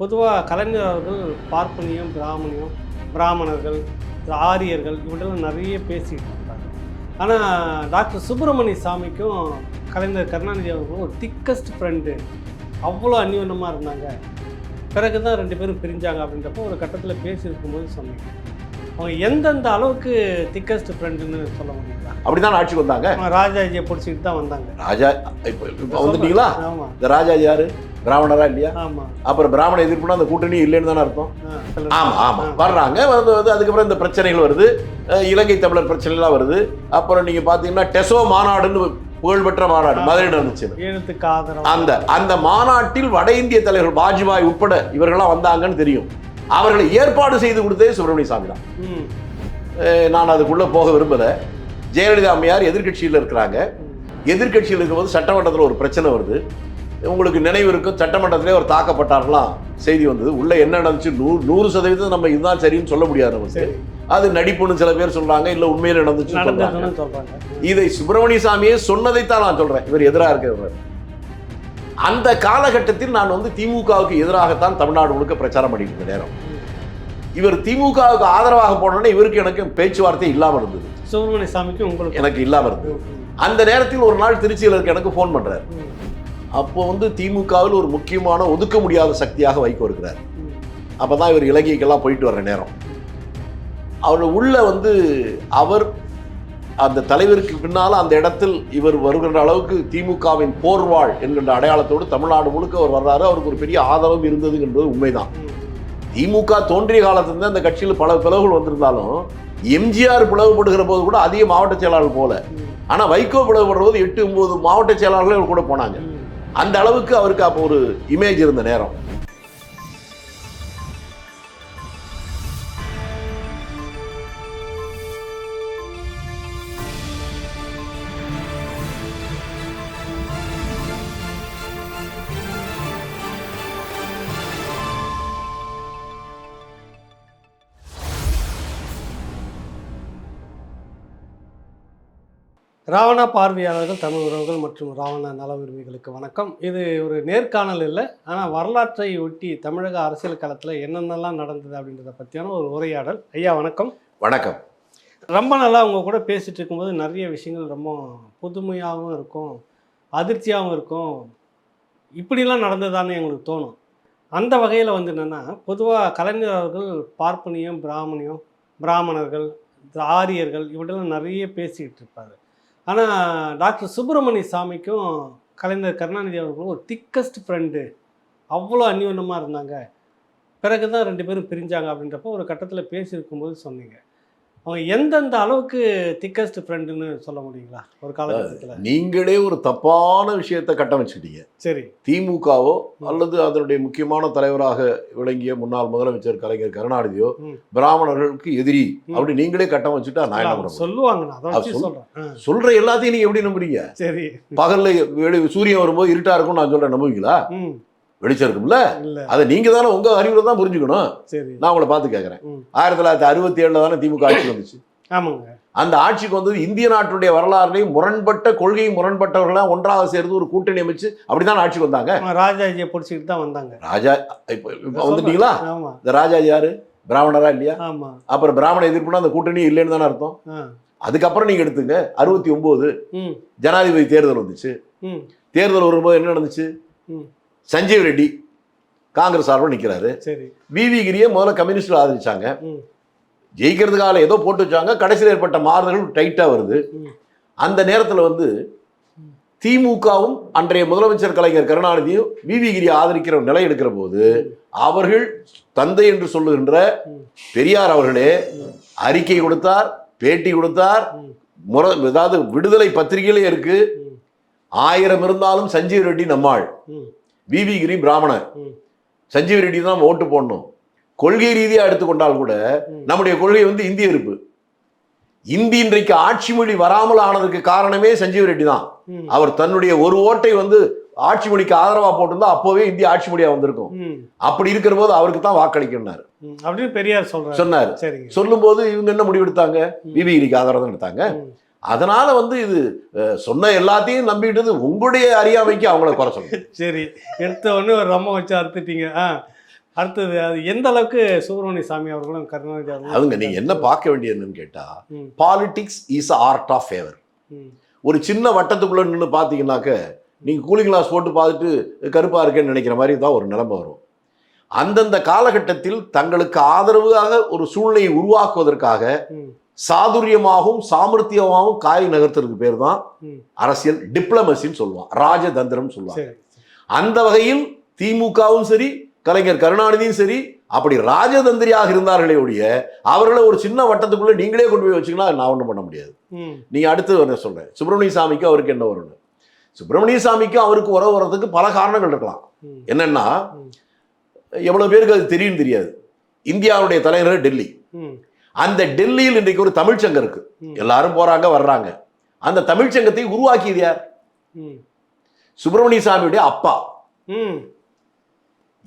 பொதுவாக கலைஞர் அவர்கள் பார்ப்பனியம் பிராமணியம் பிராமணர்கள் ஆரியர்கள் இவற்றெல்லாம் நிறைய பேசிக்கிட்டு இருந்தாங்க ஆனால் டாக்டர் சுப்பிரமணிய சாமிக்கும் கலைஞர் கருணாநிதி அவர்களும் ஒரு திக்கஸ்ட் ஃப்ரெண்டு அவ்வளோ அந்யோன்யமாக இருந்தாங்க. பிறகு தான் ரெண்டு பேரும் பிரிஞ்சாங்க அப்படின்றப்போ ஒரு கட்டத்தில் பேசியிருக்கும்போது சொன்னீங்க அவங்க எந்தெந்த அளவுக்கு திக்கஸ்ட் ஃப்ரெண்டுன்னு சொல்ல முடியுங்களா? அப்படிதான் ஆட்சிக்கு வந்தாங்க. ராஜாஜியை பிடிச்சிக்கிட்டு தான் வந்தாங்க. ராஜா இப்போ இப்போ வந்துட்டீங்களா? ஆமாம் இந்த ராஜாஜி யாரு? பிராமணரா இல்லையா? அப்புறம் பிராமண எதிர்ப்புனா அந்த கூட்டணி இல்லைன்னு தானே அர்த்தம்? ஆமா ஆமா. வர்றாங்க வந்து வந்து அதுக்கப்புறம் இந்த பிரச்சனைகள் வருது. இலங்கை தமிழர் பிரச்சனைலாம் வருது. அப்புறம் நீங்க பாத்தீங்கன்னா டெசோ மாநாடுன்னு புகழ்பெற்ற மாநாடு மதுரையில் ஆதரவு? அந்த அந்த மாநாட்டில் வட இந்திய தலைவர்கள் வாஜ்பாய் உட்பட இவர்கள்லாம் வந்தாங்கன்னு தெரியும். அவர்களை ஏற்பாடு செய்து கொடுத்ததே சுப்பிரமணிய சாமி தான். நான் அதுக்குள்ள போக விரும்பல. ஜெயலலிதா அம்மையார் எதிர்க்கட்சியில் இருக்கிறாங்க. எதிர்க்கட்சியில் இருக்கும்போது சட்டமன்றத்தில் ஒரு பிரச்சனை வருது. உங்களுக்கு நினைவு இருக்கும் சட்டமன்றத்திலே ஒரு தாக்கப்பட்டார்களாம் செய்தி வந்தது. உள்ள என்ன நடந்துச்சு? நூறு நூறு சதவீதம் நம்ம இதுதான் சரின்னு சொல்ல முடியாது நமக்கு. அது நடிப்புன்னு சில பேர் சொல்றாங்க இல்ல உண்மையில சொல்றாங்க. இதை சுப்பிரமணிய சாமியே சொன்னதைத்தான் நான் சொல்றேன். இவர் எதிராக இருக்கிறவர். அந்த காலகட்டத்தில் நான் வந்து திமுகவுக்கு எதிராகத்தான் தமிழ்நாடு முழுக்க பிரச்சாரம் பண்ணிட்டு நேரம். இவர் திமுகவுக்கு ஆதரவாக போனோடனே இவருக்கு எனக்கு பேச்சுவார்த்தை இல்லாம இருந்தது. சுப்பிரமணிய சாமிக்கு உங்களுக்கு எனக்கு இல்லாம இருந்தது. அந்த நேரத்தில் ஒரு நாள் திருச்சியில் இருக்க எனக்கு ஃபோன் பண்றாரு. அப்போ வந்து திமுகவில் ஒரு முக்கியமான ஒதுக்க முடியாத சக்தியாக வைகோ இருக்கிறார். அப்பதான் இவர் இலங்கைக்கெல்லாம் போயிட்டு வர்ற நேரம். அவர் உள்ள வந்து அவர் அந்த தலைவருக்கு பின்னால அந்த இடத்தில் இவர் வருகின்ற அளவுக்கு திமுகவின் போர்வாள் என்கின்ற அடையாளத்தோடு தமிழ்நாடு முழுக்க அவர் வர்றாரு. அவருக்கு ஒரு பெரிய ஆதரவு இருந்தது என்பது உண்மைதான். திமுக தோன்றிய காலத்திலிருந்து அந்த கட்சியில் பல பிளவுகள் வந்திருந்தாலும் எம்ஜிஆர் பிளவுபடுகிற போது கூட அதிக மாவட்ட செயலாளர் போல. ஆனால் வைகோ பிளவுபடுற போது எட்டு ஒன்பது மாவட்ட செயலாளர்களே கூட போனாங்க. அந்த அளவுக்கு அவருக்கு அப்போ ஒரு இமேஜ் இருந்த நேரம். ராவணா பார்வையாளர்கள் தமிழ் உறவுகள் மற்றும் ராவண நல உரிமைகளுக்கு வணக்கம். இது ஒரு நேர்காணல் இல்லை ஆனால் வரலாற்றை ஒட்டி தமிழக அரசியல் களத்தில் என்னென்னலாம் நடந்தது அப்படின்றத பற்றியான ஒரு உரையாடல். ஐயா வணக்கம். வணக்கம். ரொம்ப நல்லா உங்க கூட பேசிட்டு இருக்கும்போது நிறைய விஷயங்கள் ரொம்ப புதுமையாகவும் இருக்கும் அதிர்ச்சியாகவும் இருக்கும். இப்படிலாம் நடந்ததான்னு எங்களுக்கு தோணும். அந்த வகையில் வந்து என்னென்னா பொதுவாக கலைஞர் அவர்கள் பார்ப்பனியம் பிராமணியம் பிராமணர்கள் ஆரியர்கள் இவற்றெல்லாம் நிறைய பேசிக்கிட்டு இருப்பார். ஆனால் டாக்டர் சுப்பிரமணிய சாமிக்கும் கலைஞர் கருணாநிதி அவர்களும் ஒரு திக்கஸ்ட் ஃப்ரெண்டு அவ்வளோ அந்யோன்யமாக இருந்தாங்க. பிறகு தான் ரெண்டு பேரும் பிரிஞ்சாங்க அப்படின்றப்போ ஒரு கட்டத்தில் பேசியிருக்கும்போது சொன்னீங்க. அவங்க எந்தெந்த அளவுக்கு திக்கஸ்ட் ஃப்ரெண்டுன்னு சொல்ல முடியுங்களா? ஒரு காலகட்டத்தில். நீங்களே ஒரு தப்பான விஷயத்தை கட்டமைச்சுக்கிட்டீங்க சரி. திமுகவோ அல்லது அதனுடைய முக்கியமான தலைவராக விளங்கிய முன்னாள் முதலமைச்சர் கலைஞர் கருணாநிதியோ. பிராமணர்களுக்கு எதிரி அப்படி நீங்களே கட்டமைச்சுட்டா நான் என்ன? சொல்லுவாங்க சொல்ற எல்லாத்தையும் நீங்க எப்படி நம்புறீங்க? சரி. பகல்ல வெளி சூரியன் வரும்போது இருட்டா இருக்கும் நான் சொல்றேன். நம்புவீங்களா? வெளிச்சம் இருக்கும்ல? அதை நீங்க தானே உங்க அறிவுல தான் புரிஞ்சுக்கணும். சரி. நான் உங்களை பார்த்து கேட்கறேன். ஆயிரத்தி தொள்ளாயிரத்தி அறுபத்தி ஏழுல தானே திமுக ஆட்சி வந்துச்சு. ஆமாங்க. அந்த ஆட்சிக்கு வந்தது இந்திய நாட்டுடைய வரலாறுலையும் முரண்பட்ட கொள்கை முரண்பட்டவர்களாம் ஒன்றாக சேர்ந்து ஒரு கூட்டணி அமைச்சு அப்படிதான் ஆட்சிக்கு வந்தாங்க. ராஜாஜியை பிடிச்சிக்கிட்டு தான் வந்தாங்க. ராஜா இப்ப வந்துட்டீங்களா? இந்த ராஜாஜி யாரு? பிராமணரா இல்லையா? அப்புறம் பிராமண எதிர்ப்புனா அந்த கூட்டணி இல்லைன்னு தானே அர்த்தம். அதுக்கப்புறம் நீங்க எடுத்துங்க அறுபத்தி ஒன்பது ஜனாதிபதி தேர்தல் வந்துச்சு. தேர்தல் வரும்போது என்ன நடந்துச்சு? சஞ்சீவ் ரெட்டி காங்கிரஸ் சார்பில் நிக்கிறாரு சரி. விவி கிரியை முதல்ல கம்யூனிஸ்ட் ஆதரிச்சாங்க. ஜெயிக்கிறதுக்காக ஏதோ போட்டு வச்சாங்க. கடைசியில் ஏற்பட்ட மாறுதல்கள் டைட்டா வருது. அந்த நேரத்துல வந்து திமுகவும் அன்றைய முதலமைச்சர் கலைஞர் கருணாநிதியும் விவி கிரியை ஆதரிக்கிற நிலை எடுக்கிற போது அவர்கள் தந்தை என்று சொல்லுகின்ற. பெரியார் அவர்களே. அறிக்கை கொடுத்தார் பேட்டி கொடுத்தார். முற அதாவது விடுதலை பத்திரிகையிலே இருக்கு. ஆயிரம் இருந்தாலும் சஞ்சீவ் ரெட்டி நம்மாள். விவி கிரி பிராமணர் ம். சஞ்சீவ் ரெட்டி தான் ஓட்டு போடணும். கொள்கை ரீதியா எடுத்துக்கொண்டால் கூட. நம்முடைய கொள்கை வந்து இந்திய இருப்பு. இந்தி இன்றைக்கு ஆட்சி மொழி வராமல் ஆனதுக்கு காரணமே சஞ்சீவ் ரெட்டி தான். அவர் தன்னுடைய ஒரு ஓட்டை வந்து ஆட்சி மொழிக்கு ஆதரவா போட்டிருந்தா அப்போவே இந்திய ஆட்சி மொழியா வந்திருக்கும். அப்படி இருக்கிற போது அவருக்கு தான் வாக்களிக்கணும்னாரு. அப்படின்னு பெரியார் சொன்னாரு. சரிங்க. சொல்லும்போது இவங்க என்ன முடிவெடுத்தாங்க? விவிகிரிக்கு ஆதரவு தான் எடுத்தாங்க. அதனால வந்து இது சொன்ன எல்லாத்தையும் நம்பிட்டது உங்களுடைய அறியாமைக்கு அவங்கள குறை சொல்லுங்க. சரி எடுத்த உடனே ஒரு ரம்ம வச்சு அறுத்துட்டீங்க. ஆ அடுத்தது அது எந்த அளவுக்கு சுப்பிரமணிய சாமி அவர்களும் கருணாநிதி அவர்களும் அவங்க நீங்க என்ன பார்க்க வேண்டியதுன்னு கேட்டா ம், politics is art of favour ஒரு சின்ன வட்டத்துக்குள்ள நின்று பார்த்தீங்கன்னாக்க நீங்க கூலிங் கிளாஸ் போட்டு பார்த்துட்டு கருப்பா இருக்கேன்னு நினைக்கிற மாதிரி தான் ஒரு நிலைமை வரும். அந்தந்த காலகட்டத்தில் தங்களுக்கு ஆதரவாக ஒரு சூழ்நிலையை உருவாக்குவதற்காக சாதுரியமாகவும் சாமர்த்தியமாகவும் காய் நகர்த்துறதுக்கு பேர் தான். அரசியல் டிப்ளமசின்னு சொல்லுவான். ராஜதந்திரம் சொல்லுவாங்க. அந்த வகையில் திமுகவும் சரி கலைஞர் கருணாநிதியும் சரி அப்படி ராஜதந்திரியாக இருந்தார்களே ஒழிய அவர்களை ஒரு சின்ன வட்டத்துக்குள்ள நீங்களே கொண்டு போய் வச்சீங்கன்னா நான் ஒன்றும் பண்ண முடியாது. நீங்க அடுத்து என்ன சொல்றேன். சுப்பிரமணிய சாமிக்கு அவருக்கு என்ன வரும்னு. சுப்பிரமணிய சாமிக்கு அவருக்கு உறவு வர்றதுக்கு பல காரணங்கள் இருக்கலாம். என்னன்னா. எவ்வளவு பேருக்கு அது தெரியும் தெரியாது. இந்தியாவுடைய தலைநகர் டெல்லி. அந்த டெல்லியில் இன்றைக்கு ஒரு தமிழ்ச்சங்கம் இருக்கு. எல்லாரும் போறாங்க வர்றாங்க. அந்த தமிழ்ச்சங்கத்தை உருவாக்கியது யார்? சுப்பிரமணிய சாமியுடைய அப்பா.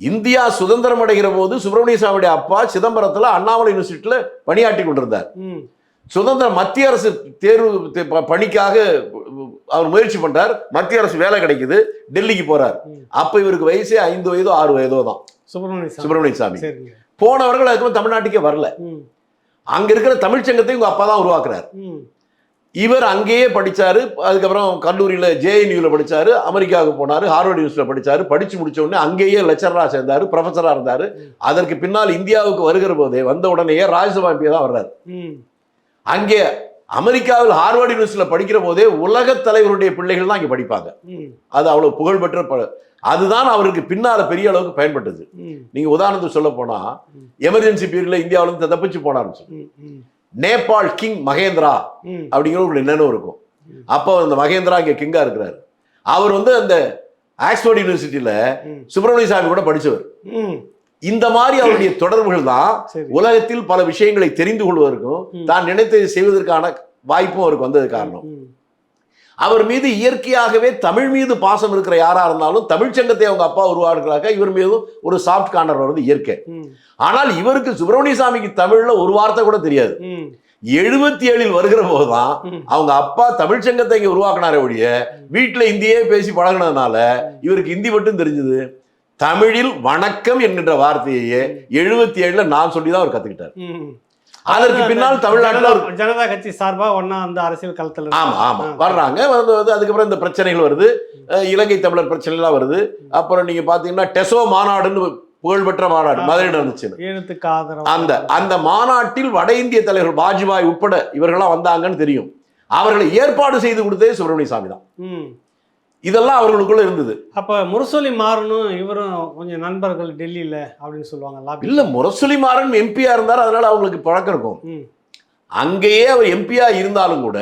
இந்தியா சுதந்திரம் அடைகிற போது சுப்பிரமணிய சாமியுடைய அப்பா சிதம்பரத்துல அண்ணாமலை யூனிவர்சிட்டியில பணியாற்றி கொண்டிருந்தார். ம், சுதந்திர மத்திய அரசு தேர்வு பணிக்காக அவர் முயற்சி பண்றார். மத்திய அரசு வேலை கிடைக்குது. டெல்லிக்கு போறார். அப்ப இவருக்கு வயசே ஐந்து வயதோ ஆறு வயதோ தான். சுப்பிரமணிய சாமி. சுப்பிரமணிய சாமி. போனவர்கள் அதுக்கு தமிழ்நாட்டுக்கே வரல. அங்க இருக்கிற தமிழ்ச்சங்கத்தை உங்க அப்பா தான் உருவாக்குறார். இவர் அங்கேயே படிச்சாரு அதுக்கப்புறம் கல்லூரியில ஜேஎன்யூல படிச்சாரு அமெரிக்காவுக்கு போனாரு ஹார்வர்ட் யூனிவர்சிட்டியில் படிச்சாரு படிச்சு முடிச்ச உடனே அங்கேயே லெக்சரரா சேர்ந்தாரு ப்ரொஃபஸரா இருந்தாரு. அதற்கு பின்னால் இந்தியாவுக்கு வருகிற போதே வந்த உடனேயே ராஜ்யசபா எம்பி தான் வர்றாரு. அங்கே அமெரிக்காவில் ஹார்வர்ட் யூனிவர்சிட்டியில் படிக்கிற போதே உலக தலைவருடைய பிள்ளைகள் தான் இங்கே படிப்பாங்க. அது அவ்வளவு புகழ்பெற்ற அதுதான் அவருக்கு பின்னால பெரிய அளவுக்கு பயன்பட்டது. ம், நீங்க உதாரணத்துக்கு சொல்ல போனா ம். எமர்ஜென்சி பீரியட்ல இந்தியாவுல இருந்து தப்பிச்சு. ம், ம், நேபாள் கிங் மகேந்திரா அப்படிங்கிற ஒரு நினைவு இருக்கும். அப்போ அந்த மகேந்திரா இங்க கிங்கா இருக்கிறாரு. அவர் வந்து அந்த ஆக்ஸ்போர்ட் யூனிவர்சிட்டியில சுப்பிரமணிய சாமி கூட படிச்சவர். ம், இந்த மாதிரி அவருடைய தொடர்புகள் தான் உலகத்தில் பல விஷயங்களை தெரிந்து கொள்வதற்கும். தான் நினைத்ததை செய்வதற்கான வாய்ப்பும் அவருக்கு வந்தது காரணம். அவர் மீது இயற்கையாகவே தமிழ் மீது பாசம் இருக்கிற யாரா இருந்தாலும் தமிழ்ச்சங்கத்தை அவங்க அப்பா உருவாக்குறாங்க. இவர் மீதும் ஒரு சாஃப்ட் கார்னர் வருது இயற்கை. ஆனால் இவருக்கு சுப்பிரமணிய சாமிக்கு தமிழ்ல ஒரு வார்த்தை கூட தெரியாது. எழுபத்தி ஏழில் வருகிற போதுதான். அவங்க அப்பா தமிழ்ச்சங்கத்தை இங்க உருவாக்குனாரே ஒழிய வீட்டுல இந்தியே பேசி பழகுனதுனால இவருக்கு ஹிந்தி மட்டும் தெரிஞ்சது. தமிழில் வணக்கம் என்கின்ற வார்த்தையே எழுபத்தி ஏழுல நான் சொல்லி தான் அவர் கத்துக்கிட்டார். அதற்கு பின்னால் தமிழ்நாட்டுல ஜனதா- கட்சி சார்பா ஒன்னா அந்த அரசியல் களத்துல. ஆமா ஆமா. வர்றாங்க வந்து அதுக்கப்புறம் இந்த பிரச்சனைகள் வருது இலங்கை தமிழர் பிரச்சனைலாம் வருது அப்புறம் நீங்க பாத்தீங்கன்னா டெசோ மாநாடுன்னு புகழ்பெற்ற மாநாடு. மதுரையில் இருந்துச்சு அந்த அந்த மாநாட்டில் வட இந்திய தலைவர்கள் வாஜ்பாய் உட்பட இவர்கள்லாம் வந்தாங்கன்னு தெரியும் அவர்களை ஏற்பாடு செய்து கொடுத்ததே சுப்பிரமணிய சாமி தான். இதெல்லாம் அவர்களுக்குள்ள இருந்தது. அப்ப முரசொலி மாறனும் இவரும் கொஞ்சம் நண்பர்கள் டெல்லியில அப்படின்னு சொல்லுவாங்க. இல்ல முரசொலி மாறன் எம்பியா இருந்தார் அதனால அவங்களுக்கு பழக்கம் இருக்கும். அங்கேயே அவர் எம்பியா இருந்தாலும் கூட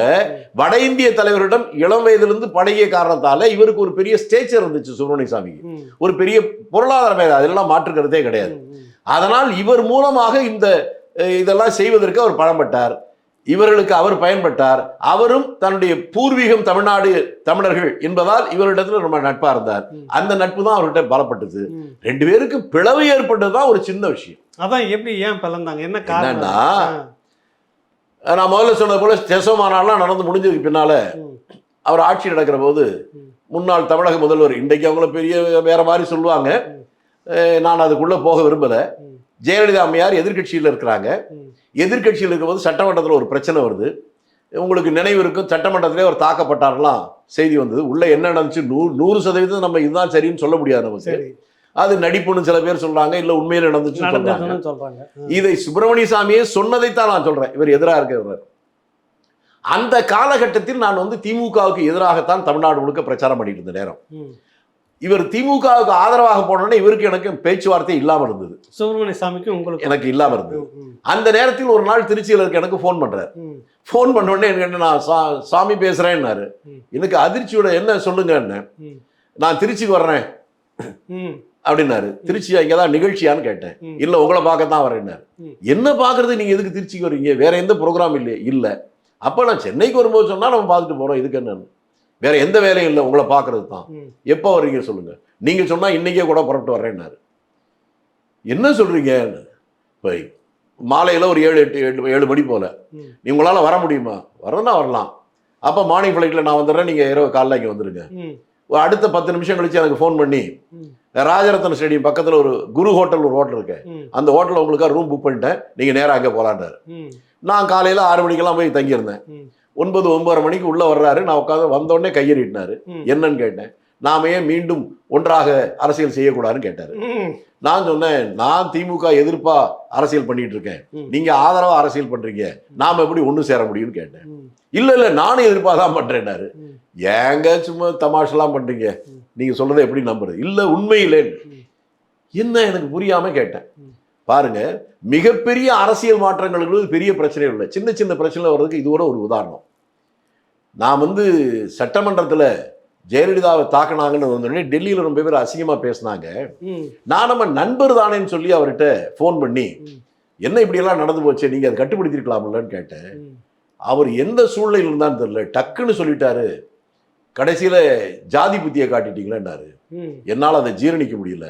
வட இந்திய தலைவரிடம் இளம் வயதிலிருந்து பழகிய காரணத்தால இவருக்கு ஒரு பெரிய ஸ்டேச்சர் இருந்துச்சு சுப்பிரமணிய சாமிக்கு ம், ஒரு பெரிய பொருளாதார மேல அதெல்லாம் மாற்றுக்கிறதே கிடையாது. அதனால் இவர் மூலமாக இந்த இதெல்லாம் செய்வதற்கு அவர் பழம்பட்டார் இவர்களுக்கு அவர் பயன்பட்டார். அவரும் தன்னுடைய பூர்வீகம் தமிழ்நாடு தமிழர்கள் என்பதால் இவரிடத்துல ரொம்ப நட்பா இருந்தார். அந்த நட்பு தான் அவர்கிட்ட பலப்பட்டது. ரெண்டு பேருக்கும் பிளவு ஏற்பட்டது தான் ஒரு சின்ன விஷயம். அதான் எப்படி ஏன் பிளந்தாங்க? என்ன காரணம்? என்னன்னா, ஆ, நான் முதல்ல சொன்னது போல மாநாடுலாம் நடந்து முடிஞ்சதுக்கு பின்னால அவர் ஆட்சி நடக்கிற போது. முன்னாள் தமிழக முதல்வர் இன்றைக்கு அவங்கள பெரிய வேற மாதிரி சொல்லுவாங்க. நான் அதுக்குள்ள போக விரும்பல. ஜெயலலிதா அம்மையார் எதிர்க்கட்சியில் இருக்கிறாங்க. ம். எதிர்க்கட்சியில் இருக்கும்போது சட்டமன்றத்தில் ஒரு பிரச்சனை வருது. உங்களுக்கு நினைவு இருக்கும் சட்டமன்றத்திலே அவர் தாக்கப்பட்டாரெல்லாம் செய்தி வந்தது. உள்ள என்ன நடந்துச்சு? நூறு நூறு சதவீதம் நம்ம இதுதான் சரின்னு சொல்ல முடியாது நமக்கு. அது நடிப்புன்னு சில பேர் சொல்றாங்க இல்ல உண்மையில நடந்துச்சுன்னு சொல்றாங்க. இதை சுப்பிரமணிய சாமியே சொன்னதைத்தான் நான் சொல்றேன். இவர் எதிராக இருக்கிறவர் அந்த காலகட்டத்தில் நான் வந்து திமுகவுக்கு எதிராகத்தான் தமிழ்நாடு முழுக்க பிரச்சாரம் பண்ணிட்டு இருந்த நேரம். இவர் திமுகவுக்கு ஆதரவாக போனோடனே இவருக்கு எனக்கு பேச்சுவார்த்தை இல்லாம இருந்தது. சுப்பிரமணிய சாமிக்கு உங்களுக்கு எனக்கு இல்லாம இருந்தது. அந்த நேரத்தில் ஒரு நாள் திருச்சியில் இருக்க எனக்கு ஃபோன் பண்றாரு. ம், ஃபோன் பண்ண உடனே எனக்கு என்ன நான் சா- சாமி பேசுறேன்னாரு. ம். எனக்கு அதிர்ச்சியோட என்ன சொல்லுங்க என்ன ம், நான் திருச்சிக்கு வர்றேன் அப்படின்னாரு. திருச்சி இங்கே தான் நிகழ்ச்சியான்னு கேட்டேன். இல்ல உங்களை பார்க்க தான் வரேன்னாரு. என்ன பார்க்கறது நீங்க எதுக்கு திருச்சிக்கு வர்றீங்க? வேற எந்த ப்ரோக்ராம் இல்லையே. இல்ல. அப்ப நான் சென்னைக்கு வரும்போது சொன்னா நம்ம பார்த்துட்டு போறோம் இதுக்கு என்ன வேற எந்த வேலையும் இல்லை உங்களை பார்க்கறது தான். எப்போ வர்றீங்க சொல்லுங்க. நீங்க சொன்னா இன்னைக்கே கூட புறப்பட்டு வர்றேன்னாரு. என்ன சொல்றீங்க? இப்போ மாலையில ஒரு ஏழு எட்டு ஏழு ஏழு மணி போல. நீ உங்களால வர முடியுமா? வரனா வரலாம். அப்போ மார்னிங் ஃப்ளைட்டில் நான் வந்துடுறேன் நீங்கள் இரவு காலைல இங்கே வந்துடுங்க அடுத்த பத்து நிமிஷம் கழிச்சு எனக்கு ஃபோன் பண்ணி. ராஜரத்ன ஸ்டேடியம் பக்கத்துல ஒரு குரு ஹோட்டல் ஒரு ஹோட்டல் இருக்கு. அந்த ஹோட்டல்ல உங்களுக்காக ரூம் புக் பண்ணிட்டேன் நீங்க நேரா அங்கே போலான்றாரு. ம், நான் காலையில ஆறு மணிக்கெல்லாம் போய் தங்கியிருந்தேன். ஒன்பது ஒன்பதரை மணிக்கு உள்ள வர்றாரு. நான் உட்காந்து வந்த உடனே கையெறிட்டினாரு. என்னன்னு கேட்டேன். நாம ஏன் மீண்டும் ஒன்றாக அரசியல் செய்யக்கூடாதுன்னு கேட்டாரு. நான் சொன்னேன் நான் திமுக எதிர்ப்பா அரசியல் பண்ணிட்டு இருக்கேன். நீங்க ஆதரவா அரசியல் பண்றீங்க. நாம எப்படி ஒண்ணு சேர முடியும்னு கேட்டேன். இல்ல இல்ல நானும் எதிர்ப்பா தான் பண்றேன்னாரு. ஏங்க சும்மா தமாஷெல்லாம் பண்றீங்க. நீங்க சொல்றதை எப்படி நம்புறது? இல்ல உண்மையிலேன்னு. ம். என்ன எனக்கு புரியாம கேட்டேன். பாருங்க மிகப்பெரிய அரசியல் மாற்றங்களுக்கு பெரிய பிரச்சனை இல்லை. சின்ன சின்ன பிரச்சனை வர்றதுக்கு இது கூட ஒரு உதாரணம். நான் வந்து சட்டமன்றத்துல ஜெயலலிதாவை தாக்குனாங்கன்னு வந்தோடனே டெல்லியில ரொம்ப பேர் அசிங்கமா பேசினாங்க. நான் நம்ம நண்பர் தானேன்னு சொல்லி அவர்கிட்ட ஃபோன் பண்ணி. என்ன இப்படியெல்லாம் நடந்து போச்சு? நீங்க அதை கட்டுப்படுத்திருக்கலாம்லன்னு கேட்டேன். அவர் எந்த சூழ்நிலையில் இருந்தான்னு தெரியல. டக்குன்னு சொல்லிட்டாரு. கடைசியில ஜாதி புத்தியை காட்டிட்டீங்களேன்னாரு. என்னால் அதை ஜீரணிக்க முடியல.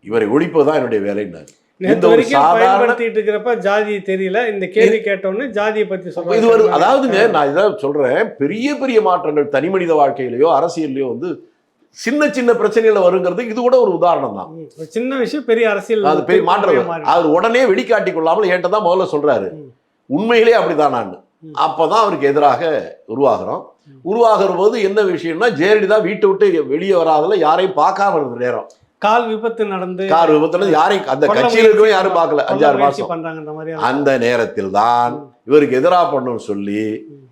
இவரை ஒழிப்பதுதான் என்னுடைய வேலைன்னாரு. இந்த ஒரு பயன்படுத்திட்டு இருக்கிறப்ப ஜாதி தெரியல. இந்த கேள்வி கேட்டோன்னு ஜாதியை பத்தி சொல்றாங்க. இது ஒரு அதாவதுங்க நான் இதான் சொல்றேன். பெரிய பெரிய மாற்றங்கள் தனி மனித வாழ்க்கையிலயோ அரசியல்லையோ வந்து சின்ன சின்ன பிரச்சனைகளை வருங்கிறது இது கூட ஒரு உதாரணம் தான். சின்ன விஷயம் பெரிய அரசியல் அது பெரிய மாற்றம். மாறி. அவர் உடனே வெளிக்காட்டி கொள்ளாமல் என்கிட்ட தான் முதல்ல சொல்றாரு. உண்மையிலே அப்படிதான் நான். அப்பதான் அவருக்கு எதிராக உருவாகிறோம். உருவாகிற போது என்ன விஷயம்னா ஜெயலலிதா வீட்டை விட்டு வெளியே வராதுல யாரையும் பார்க்காம இருந்த நேரம். கால் விபத்து நடந்து கார் விபத்துல யாரையும் அந்த கட்சியில இருக்கவே யாரும் பார்க்கல அஞ்சாறு மாசம் பண்றாங்கன்ற அந்த நேரத்தில் தான். இவருக்கு எதிராக பண்ணணும்னு சொல்லி.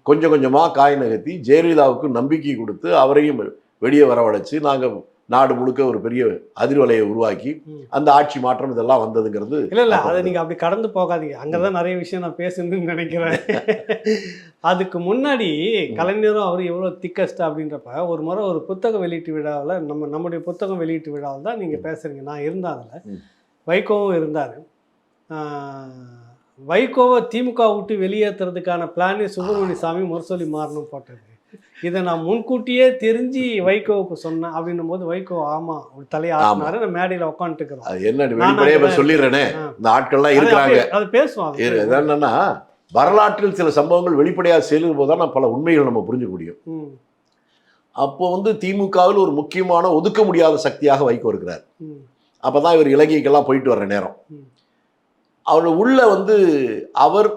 கொஞ்சம் கொஞ்சமா காய் நகர்த்தி ஜெயலலிதாவுக்கு நம்பிக்கை கொடுத்து அவரையும் வெளியே வரவழைச்சு நாங்க நாடு முழுக்க ஒரு பெரிய அதிர்வலையை உருவாக்கி. அந்த ஆட்சி மாற்றம் இதெல்லாம் வந்ததுங்கிறது இல்ல இல்ல அதை நீங்க அப்படி கடந்து போகாதீங்க. அங்கதான் நிறைய விஷயம் நான் பேசணும்னு நினைக்கிறேன். அதுக்கு முன்னாடி கலைஞரும் அவர் எவ்வளவு திக்கஸ்ட் அப்படின்றப்ப ஒரு முறை ஒரு புத்தக வெளியீட்டு விழாவில் நம்ம நம்முடைய புத்தகம் வெளியீட்டு விழாவில் தான் நீங்க பேசுறீங்க. நான் இருந்தேன் அதுல. வைகோவும் இருந்தாரு. வைகோவை திமுக விட்டு வெளியேற்றுறதுக்கான பிளானே சுப்பிரமணிய சாமி முரசொலி மாறணும் போட்டது. இதை நான் முன்கூட்டியே தெரிஞ்சு வைகோவுக்கு சொன்னேன் அப்படின்னும் போது வைகோ ஆமா ஒரு தலையை ஆட்டினாரு நான் மேடையில உட்காந்துட்டுக்கிறோம் அது என்ன சொல்லிடுறேனே? இந்த ஆட்கள்லாம் இருக்கிறாங்க. அது இது என்னன்னா வரலாற்றில் சில சம்பவங்கள் வெளிப்படையாக செல்லும் போது தான் பல உண்மைகள் நம்ம புரிஞ்சுக்க முடியும். அப்போ வந்து திமுகவில் ஒரு முக்கியமான ஒதுக்க முடியாத சக்தியாக வைகோ இருக்கிறார். ம், அப்பதான் இவர் இலங்கைக்கெல்லாம் போயிட்டு வர்ற நேரம். அவர் உள்ள வந்து அவர்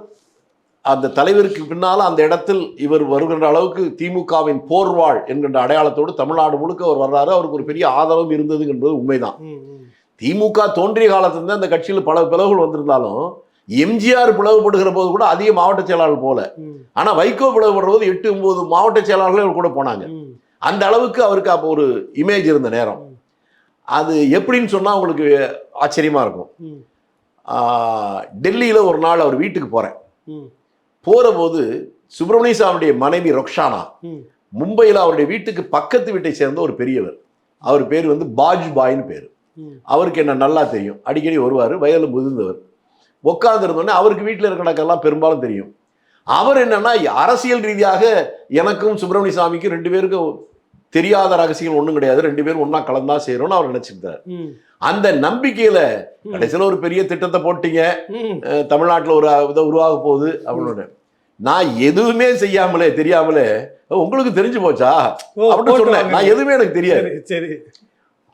அந்த தலைவருக்கு பின்னால அந்த இடத்தில் இவர் வருகின்ற அளவுக்கு திமுகவின் போர்வாள் என்கின்ற அடையாளத்தோடு தமிழ்நாடு முழுக்க அவர் வர்றாரு. அவருக்கு ஒரு பெரிய ஆதரவும் இருந்தது என்பது உண்மைதான். திமுக தோன்றிய காலத்திலிருந்து அந்த கட்சியில் பல பிளவுகள் வந்திருந்தாலும் எம்ஜிஆர் பிளவுபடுகிற போது கூட அதிக மாவட்ட செயலாளர் போல. ஆனா வைகோ பிளவுபடுற போது எட்டு ஒன்பது மாவட்ட செயலாளர்கள் கூட போனாங்க. அந்த அளவுக்கு அவருக்கு அப்போ ஒரு இமேஜ் இருந்த நேரம். அது எப்படின்னு சொன்னா உங்களுக்கு ஆச்சரியமா இருக்கும். டெல்லியில ஒரு நாள் அவர் வீட்டுக்கு போறேன். ம், போற போது சுப்பிரமணிய சாமியுடைய மனைவி ரொக்ஷானா. மும்பையில் அவருடைய வீட்டுக்கு பக்கத்து வீட்டை சேர்ந்த ஒரு பெரியவர். அவர் பேர் வந்து பாஜ் பாய்னு பேர். அவருக்கு என்ன நல்லா தெரியும். அடிக்கடி வருவார் வயதில் முதிர்ந்தவர். உட்காந்துருந்தோடனே அவருக்கு வீட்டில் இருக்கிற கணக்கெல்லாம் பெரும்பாலும் தெரியும். அவர் என்னன்னா அரசியல் ரீதியாக எனக்கும் சுப்பிரமணிய சாமிக்கும் ரெண்டு பேருக்கும் தெரியாத ரகசியம் ஒன்றும் கிடையாது. ரெண்டு பேரும் ஒன்றா கலந்தா செய்யணும்னு அவர் நினைச்சிருந்தார். அந்த நம்பிக்கையில. கடைசியில் ஒரு பெரிய திட்டத்தை போட்டீங்க. தமிழ்நாட்டுல ஒரு இதை உருவாக போகுது அப்படின்னு. நான் எதுவுமே செய்யாமலே தெரியாமலே உங்களுக்கு தெரிஞ்சு போச்சா? அப்படின்னு சொன்னேன். நான் எதுவுமே எனக்கு தெரியாது. சரி,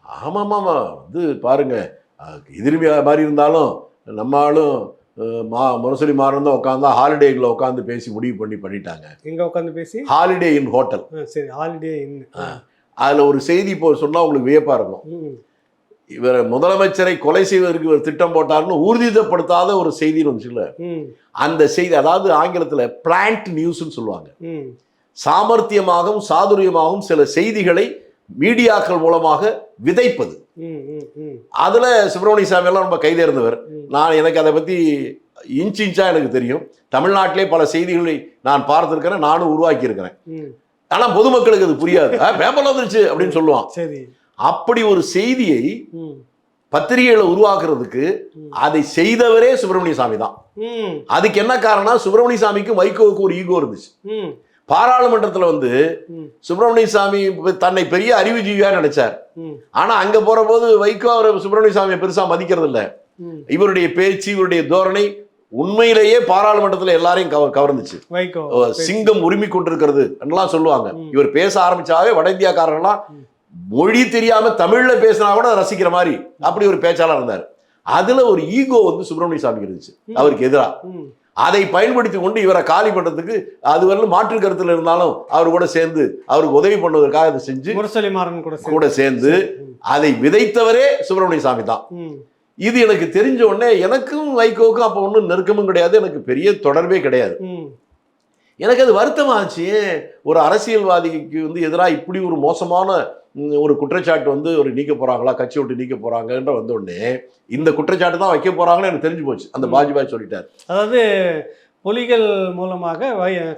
ஆமாம் ஆமாம் இது பாருங்க. அஹ் எதிரி மாதிரி இருந்தாலும் நம்ம ஆளும் அஹ், மா முரசொலி மாறன் தான் உட்காந்து ஹாலிடேல உட்காந்து பேசி முடிவு பண்ணி பண்ணிட்டாங்க. எங்க உட்காந்து பேசி? ஹாலிடே இன் ஹோட்டல் சரி ஹாலிடே இன் அதுல ஒரு செய்தி இப்போ சொன்னா உங்களுக்கு வியப்பா இருக்கும். இவர் முதலமைச்சரை கொலை செய்வதற்கு இவர் திட்டம் போட்டாருன்னு ஊர்ஜிதப்படுத்தாத ஒரு செய்தி வந்துச்சுல்ல ம், அந்த செய்தி அதாவது ஆங்கிலத்துல பிளான்ட் நியூஸ்னு சொல்லுவாங்க. சாமர்த்தியமாகவும் சாதுரியமாகவும் சில செய்திகளை மீடியாக்கள் மூலமாக விதைப்பது. அதுல சுப்பிரமணிய சாமி எல்லாம் ரொம்ப கைதேர்ந்தவர். ம். நான் எனக்கு அதை பத்தி இன்ச் இன்ச்சா எனக்கு தெரியும். தமிழ்நாட்டிலே பல செய்திகளை நான் பார்த்திருக்கிறேன் நானும் உருவாக்கி இருக்கிறேன் ம். ஆனா பொதுமக்களுக்கு அது புரியாது. "ஆ, பேப்பர்ல வந்துருச்சு அப்படின்னு சொல்லுவான். சரி. அப்படி ஒரு செய்தியை பத்திரிகைகளை உருவாக்குறதுக்கு. அதை செய்தவரே சுப்பிரமணிய சாமி தான். அதுக்கு என்ன காரணம் சுப்பிரமணிய சாமிக்கும் வைகோவுக்கு ஒரு ஈகோ இருந்துச்சு. பாராளுமன்றத்துல வந்து சுப்பிரமணிய சாமி தன்னை பெரிய அறிவுஜீவியா நினைச்சார். ஆனா அங்க போற போது வைகோ அவர் சுப்பிரமணிய சாமியை பெருசா மதிக்கிறது இல்ல. இவருடைய பேச்சு இவருடைய தோரணை உண்மையிலேயே பாராளுமன்றத்துல எல்லாரையும் கவர் கவர்ந்துச்சு. சிங்கம் உரிமை கொண்டிருக்கிறது எல்லாம் சொல்லுவாங்க. இவர் பேச ஆரம்பிச்சாவே வட இந்தியாக்காரங்களாம் மொழி தெரியாம தமிழ்ல பேசினா கூட ரசிக்கிற மாதிரி அப்படி ஒரு பேச்சாளர் இருந்தார். அதுல ஒரு ஈகோ வந்து சுப்பிரமணிய சாமிக்கு இருந்துச்சு. அவருக்கு எதிரா. ம். அதை பயன்படுத்தி கொண்டு இவரை காலி பண்றதுக்கு அது வரலும் மாற்று கருத்துல இருந்தாலும் அவர் கூட சேர்ந்து அவருக்கு உதவி பண்ணுவதற்காக அதை செஞ்சு கூட சேர்ந்து. அதை விதைத்தவரே சுப்பிரமணிய சாமி தான். இது எனக்கு தெரிஞ்ச உடனே எனக்கும் வைகோவுக்கும் அப்போ ஒன்றும் நெருக்கமும் கிடையாது எனக்கு பெரிய தொடர்பே கிடையாது. எனக்கு அது வருத்தமாச்சு ஒரு அரசியல்வாதிக்கு வந்து எதிராக இப்படி ஒரு மோசமான ஒரு குற்றச்சாட்டு வந்து ஒரு நீக்க போறாங்களா கட்சி விட்டு நீக்க போறாங்கன்ற வந்த உடனே இந்த குற்றச்சாட்டு தான் வைக்க போறாங்கன்னு எனக்கு தெரிஞ்சு போச்சு அந்த ம். பாஜிபாய் சொல்லிட்டார் அதாவது புலிகள் மூலமாக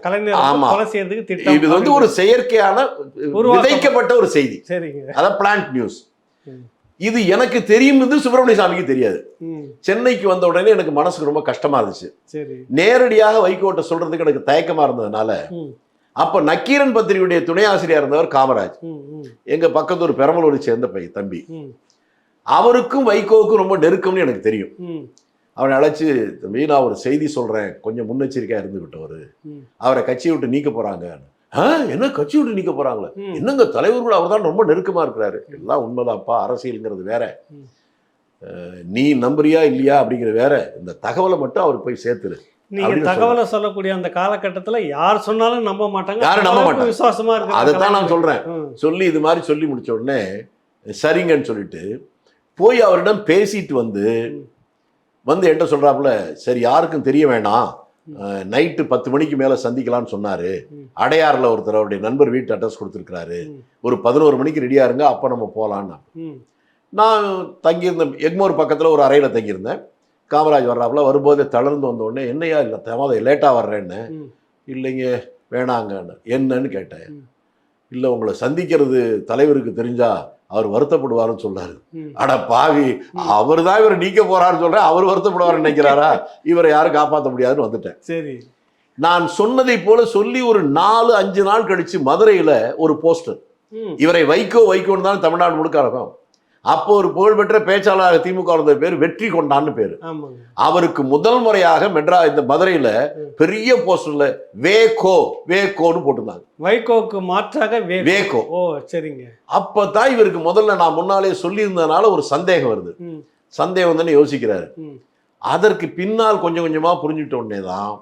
கலைஞர். கொலை செய்யறதுக்கு திட்டம் இது வந்து ஒரு செயற்கையான. விதைக்கப்பட்ட ஒரு செய்தி சரிங்க அதான் பிளான்ட் நியூஸ். இது எனக்கு தெரியும் சுப்பிரமணிய சாமிக்கு தெரியாது. சென்னைக்கு வந்த உடனே எனக்கு மனசுக்கு ரொம்ப கஷ்டமா இருந்துச்சு நேரடியாக வைகோட்ட சொல்றதுக்கு எனக்கு தயக்கமா இருந்ததுனால. அப்ப நக்கீரன் பத்திரிகையுடைய துணை ஆசிரியர் இருந்தவர் காமராஜ். எங்க பக்கத்து ஒரு பெரம்பலூரை சேர்ந்த பை தம்பி. அவருக்கும் வைகோவுக்கும் ரொம்ப நெருக்கம்னு எனக்கு தெரியும். அவனை அழைச்சு தம்பி நான் ஒரு செய்தி சொல்றேன் கொஞ்சம் முன்னெச்சரிக்கையா இருந்துகிட்டவர். அவரை கட்சியை விட்டு நீக்க போறாங்க ஆ என்ன கட்சி விட்டு நீக்க போறாங்களே. என்னங்க தலைவர் கூட அவர் தான் ரொம்ப நெருக்கமா இருக்கிறாரு. எல்லாம் உண்மைதான்ப்பா அரசியல்ங்கிறது வேற. நீ நம்புறியா இல்லையா அப்படிங்கிற வேற. இந்த தகவலை மட்டும் அவர் போய் சேர்த்துரு நீங்க தகவலை சொல்லக்கூடிய அந்த காலகட்டத்துல யார் சொன்னாலும் நம்ப மாட்டாங்க. யாரும் நம்ப மாட்டாங்க. விசுவாசமா இருக்கு அதைத்தான் நான் சொல்றேன். சொல்லி இது மாதிரி சொல்லி முடிச்ச உடனே சரிங்கன்னு சொல்லிட்டு போய் அவரிடம் பேசிட்டு வந்து. வந்து என்ன சொல்றாப்புல சரி யாருக்கும் தெரிய வேணாம். நைட்டு பத்து மணிக்கு மேல சந்திக்கலாம்னு சொன்னாரு. அடையாறுல ஒருத்தர் அவருடைய நண்பர் வீட்டு அட்ரஸ் கொடுத்துருக்காரு ம். ஒரு பதினோரு மணிக்கு ரெடியா இருங்க அப்ப நம்ம போலான்னு ம். நான் தங்கியிருந்தேன் எக்மோர் பக்கத்துல ஒரு அறையில தங்கியிருந்தேன் காமராஜ் வர்றாப்புல வரும்போது தளர்ந்து வந்த உடனே என்னையா இல்லை தமாத லேட்டா வர்றேன்னு. இல்லைங்க வேணாங்கன்னு என்னன்னு கேட்டேன். இல்லை உங்களை சந்திக்கிறது தலைவருக்கு தெரிஞ்சா அவர் வருத்தப்படுவாருன்னு சொன்னாரு ம். அட பாவி அவர் தான் இவர் நீக்க போறாருன்னு சொல்றேன் அவர் வருத்தப்படுவாருன்னு நினைக்கிறாரா? இவரை யாரும் காப்பாற்ற முடியாதுன்னு வந்துட்டேன். சரி. நான் சொன்னதை போல சொல்லி ஒரு நாலு அஞ்சு நாள் கழிச்சு மதுரையில ஒரு போஸ்டர். இவரை வைகோ வைகோன்னு தான் தமிழ்நாடு முழுக்க இருக்கும் அப்போ ஒரு புகழ்பெற்ற பேச்சாளர் திமுக இருந்த பேர் வெற்றி கொண்டான்னு பேரு. அவருக்கு முதல் முறையாக மெட்ரா இந்த மதுரையில பெரிய போஸ்டர்ல வேகோ வேகோன்னு போட்டிருந்தாங்க. வைகோக்கு மாற்றாக வே வேகோ. ஓ சரிங்க. அப்பதான் இவருக்கு முதல்ல நான் முன்னாலே சொல்லியிருந்ததுனால ஒரு சந்தேகம் வருது. சந்தேகம் தானே யோசிக்கிறாரு. அதற்கு பின்னால் கொஞ்சம் கொஞ்சமா புரிஞ்சுட்ட உடனே தான்.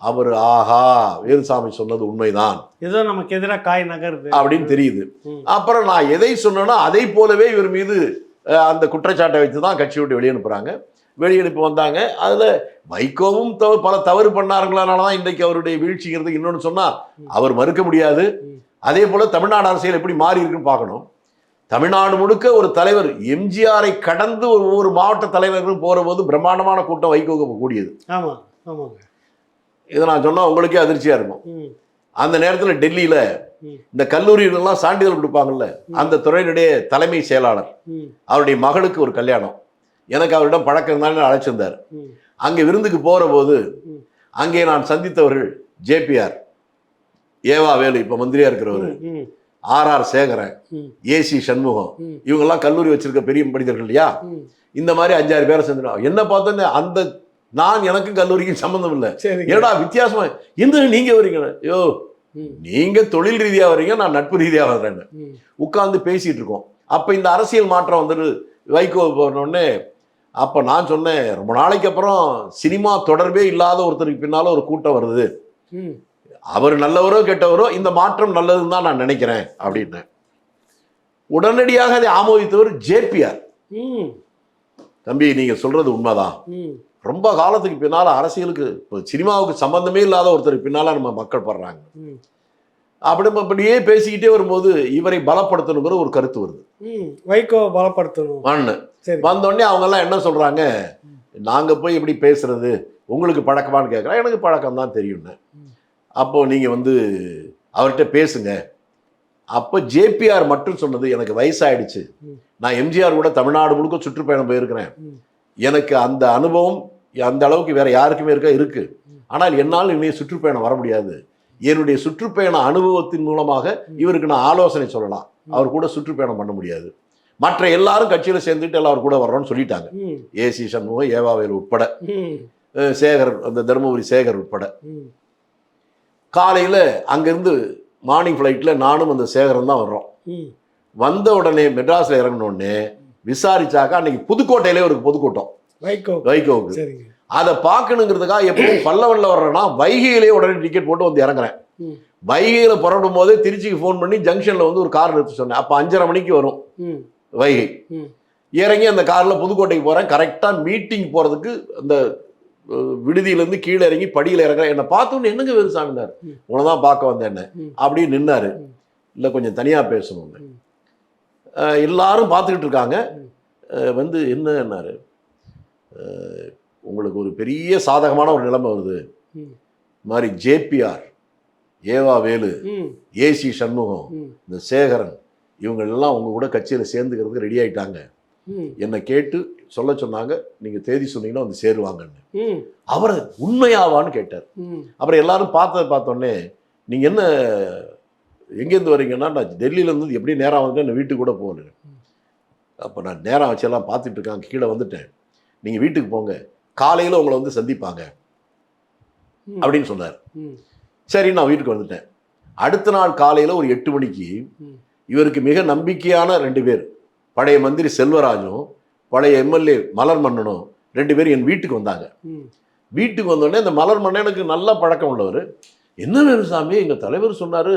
அவர் ஆஹா வேலுசாமி சொன்னது உண்மைதான். ஏதோ நமக்கு எதிராக காய் நகருது. அப்படின்னு தெரியுது. அப்புறம் நான் எதை சொன்னேனோ அதை போலவே இவர் மீது அந்த குற்றச்சாட்டை வச்சு தான் கட்சி விட்டு வெளியே அனுப்புறாங்க. வெளியனுப்பி வந்தாங்க. அதுல வைகோவும் தவ- பல தவறு பண்ணார்களானால தான் இன்றைக்கு அவருடைய வீழ்ச்சிங்கிறது இன்னொன்னு சொன்னா அவர் மறுக்க முடியாது. அதே போல தமிழ்நாடு அரசியல் எப்படி மாறி இருக்குன்னு பார்க்கணும். தமிழ்நாடு முழுக்க ஒரு தலைவர் எம்ஜிஆரை கடந்து ஒரு ஒவ்வொரு மாவட்ட தலைவர்களும் போற போது பிரம்மாண்டமான கூட்டம் வைகோவுக்கு கூடியது. ஆமா ஆமாங்க. இதை நான் சொன்னா உங்களுக்கே அதிர்ச்சியா இருக்கும். அந்த நேரத்துல டெல்லியில. இந்த கல்லூரிகளெல்லாம் சான்றிதழ் கொடுப்பாங்கல்ல அந்த துறையினுடைய தலைமை செயலாளர். அவருடைய மகளுக்கு ஒரு கல்யாணம் எனக்கு அவரிடம் பழக்கம் இருந்தாலும் அழைச்சிருந்தார். அங்கே விருந்துக்கு போற போது. அங்கே நான் சந்தித்தவர்கள் ஜேபிஆர் ஏவா வேலு இப்ப மந்திரியா இருக்கிறவர். R R Sekaran. AC Shanmugam. இவங்கெல்லாம் கல்லூரி வச்சிருக்க பெரிய மனிதர்கள் இல்லையா. இந்த மாதிரி அஞ்சாறு பேரை சேர்ந்துடும் என்ன பார்த்தோன்னே அந்த நான் எனக்கும் கல்லூரிக்கும் சம்மந்தம் இல்லை ஏடா வித்தியாசமா எந்த நீங்க வரீங்க யோ ம். நீங்க தொழில் ரீதியா வர்றீங்க நான் நட்பு ரீதியா வர்றேன்னு ம். உட்கார்ந்து பேசிட்டு இருக்கோம் அப்ப இந்த அரசியல் மாற்றம் வந்துட்டு வைகோ போனோடனே அப்ப நான் சொன்னேன் ரொம்ப நாளைக்கு அப்புறம் சினிமா தொடர்பே இல்லாத ஒருத்தருக்கு பின்னால ஒரு கூட்டம் வருது. அவர் நல்லவரோ கெட்டவரோ இந்த மாற்றம் நல்லதுன்னு தான் நான் நினைக்கிறேன் அப்படின்னேன் உடனடியாக அதை ஆமோதித்தவர் ஜேபிஆர். தம்பி நீங்க சொல்றது உண்மைதான். ரொம்ப காலத்துக்கு பின்னால அரசியலுக்கு இப்போ சினிமாவுக்கு சம்பந்தமே இல்லாத ஒருத்தருக்கு பின்னால நம்ம மக்கள் படுறாங்க. அப்படி அப்படியே பேசிக்கிட்டே வரும்போது இவரை பலப்படுத்தணுங்கிற ஒரு கருத்து வருது. வைகோ பலப்படுத்தணும். வந்தோடனே அவங்க எல்லாம் என்ன சொல்றாங்க? நாங்க போய் எப்படி பேசுறது? உங்களுக்கு பழக்கமான்னு கேட்குறேன் எனக்கு பழக்கம் தான் தெரியும்னு. அப்போ நீங்க வந்து அவர்கிட்ட பேசுங்க. அப்போ ஜேபிஆர் மட்டும் சொன்னது எனக்கு வயசாயிடுச்சு. நான் எம்ஜிஆர் கூட தமிழ்நாடு முழுக்க சுற்றுப்பயணம் போயிருக்கிறேன். எனக்கு அந்த அனுபவம் அந்த அளவுக்கு வேற யாருக்குமே இருக்க இருக்கு. ம். ஆனால் என்னால் இனிமே சுற்றுப்பயணம் வர முடியாது. என்னுடைய சுற்றுப்பயண அனுபவத்தின் மூலமாக இவருக்கு நான் ஆலோசனை சொல்லலாம். அவர் கூட சுற்றுப்பயணம் பண்ண முடியாது. மற்ற எல்லாரும் கட்சியில சேர்ந்துட்டு எல்லாரும் கூட வர்றோம்னு சொல்லிட்டாங்க. ஏசி சண்முகம் ஏவாவேல் உட்பட. சேகர் அந்த தருமபுரி சேகர் உட்பட. காலையில் அங்கேருந்து மார்னிங் ஃப்ளைட்டில் நானும் அந்த சேகரும் தான் வர்றோம். வந்த உடனே மெட்ராஸ்ல இறங்கின உடனே விசாரிச்சாக்கா அன்னைக்கு புதுக்கோட்டையிலே ஒரு பொதுக்கூட்டம். வைகோ. வைகோவுக்கு. சரிங்க. அதை பார்க்கணுங்கிறதுக்காக எப்பவும் பல்லவன்ல வர்றேன்னா வைகையிலே உடனே டிக்கெட் போட்டு வந்து இறங்குறேன். வைகையில புறப்படும் போதே திருச்சிக்கு ஃபோன் பண்ணி ஜங்ஷன்ல வந்து ஒரு கார் நிறுத்த சொன்னேன். அப்போ அஞ்சரை மணிக்கு வரும் வைகை. இறங்கி அந்த கார்ல புதுக்கோட்டைக்கு போறேன். கரெக்டா மீட்டிங் போறதுக்கு அந்த விடுதியிலேருந்து கீழே இறங்கி படியில் இறங்குறேன். என்னை பார்த்தோன்னே என்னங்க வேலுசாமினார் ம். உன்னை தான் பார்க்க வந்தேன் என்ன ம். அப்படியே நின்னாரு. இல்லை கொஞ்சம் தனியா பேசணும்னு. எல்லாரும் பார்த்துக்கிட்டு இருக்காங்க. வந்து என்னன்னாரு உங்களுக்கு ஒரு பெரிய சாதகமான ஒரு நிலைமை வருது. மாதிரி ஜேபிஆர் ஏவா வேலு ஏசி சண்முகம் இந்த சேகரன் இவங்க எல்லாம் உங்க கூட கட்சியில் சேர்ந்துக்கிறதுக்கு ரெடி ஆயிட்டாங்க. என்னை கேட்டு சொல்ல சொன்னாங்க நீங்க தேதி சொன்னீங்கன்னா வந்து சேருவாங்கன்னு. அவர் உண்மையாவான்னு கேட்டார். அப்புறம் எல்லாரும் பார்த்ததை பார்த்தோன்னே நீங்க என்ன எங்கேருந்து வரீங்கன்னா நான் டெல்லியில இருந்து எப்படி நேரம் வந்துட்டு நான் வீட்டுக்கு கூட போகல. அப்போ நான் நேரம் வச்செல்லாம் பார்த்துட்டு இருக்கேன் கீழே வந்துட்டேன். நீங்க வீட்டுக்கு போங்க. காலையில உங்களை வந்து சந்திப்பாங்க. அப்படின்னு சொன்னார். சரி நான் வீட்டுக்கு வந்துட்டேன். அடுத்த நாள் காலையில ஒரு எட்டு மணிக்கு. இவருக்கு மிக நம்பிக்கையான ரெண்டு பேர் பழைய மந்திரி செல்வராஜும் பழைய எம்எல்ஏ மலர் மன்னனும் ரெண்டு பேரும் என் வீட்டுக்கு வந்தாங்க. வீட்டுக்கு வந்தோடனே இந்த மலர் மன்னன் எனக்கு நல்ல பழக்கம் உள்ளவர். என்ன வேணும் சாமி எங்க தலைவர் சொன்னாரு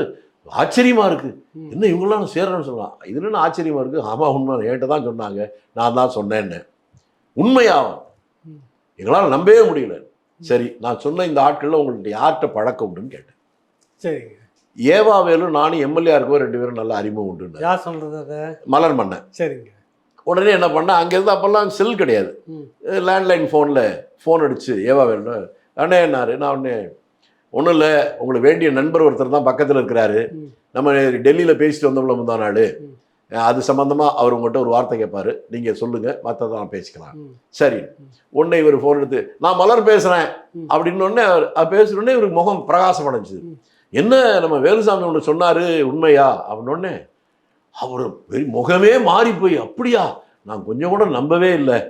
ஆச்சரியமா இருக்கு. ம். என்ன இவங்களாம் சேர்றேன்னு சொல்லலாம் இதுல என்ன ஆச்சரியமா இருக்கு? ஆமா உண்மை என்கிட்ட தான் சொன்னாங்க. நான் தான் சொன்னேன்னு. உண்மையா ம். எங்களால் நம்பவே முடியல. சரி நான் சொன்ன இந்த ஆட்கள்ல உங்கள்ட்ட யார்கிட்ட பழக்கம் உண்டுன்னு கேட்டேன். சரிங்க. ஏவாவேலு நானும் எம்எல்ஏ இருக்கோ ரெண்டு பேரும் நல்ல அறிமுகம் உண்டு யார் சொல்றது அதை? மலர் மன்னன். சரிங்க. உடனே என்ன பண்ணேன் அங்கேருந்து அப்போல்லாம் செல் கிடையாது. லேண்ட்லைன் ஃபோனில் ஃபோன் அடிச்சு ஏவா வேணும் அண்ணே என்னாரு. நான் ஒன்று ஒன்றும் இல்லை. உங்களுக்கு வேண்டிய நண்பர் ஒருத்தர் தான் பக்கத்தில் இருக்கிறாரு. நம்ம டெல்லியில் பேசிட்டு வந்தோம்ல முந்தா நாள். அது சம்மந்தமாக அவர் உங்கள்கிட்ட ஒரு வார்த்தை கேட்பாரு. நீங்கள் சொல்லுங்கள் மற்றதை நான் பேசிக்கலாம். சரி. உடனே இவர் ஃபோன் எடுத்து நான் மலர் பேசுகிறேன். அப்படின்னு உடனே உடனே இவருக்கு முகம் பிரகாசம் அடைஞ்சுது. என்ன நம்ம வேலுசாமி ஒன்று சொன்னாரு உண்மையா? அப்படின்னு அவர் பெரிய முகமே மாறி போய் அப்படியா? நான் கொஞ்சம் கூட நம்பவே இல்லை.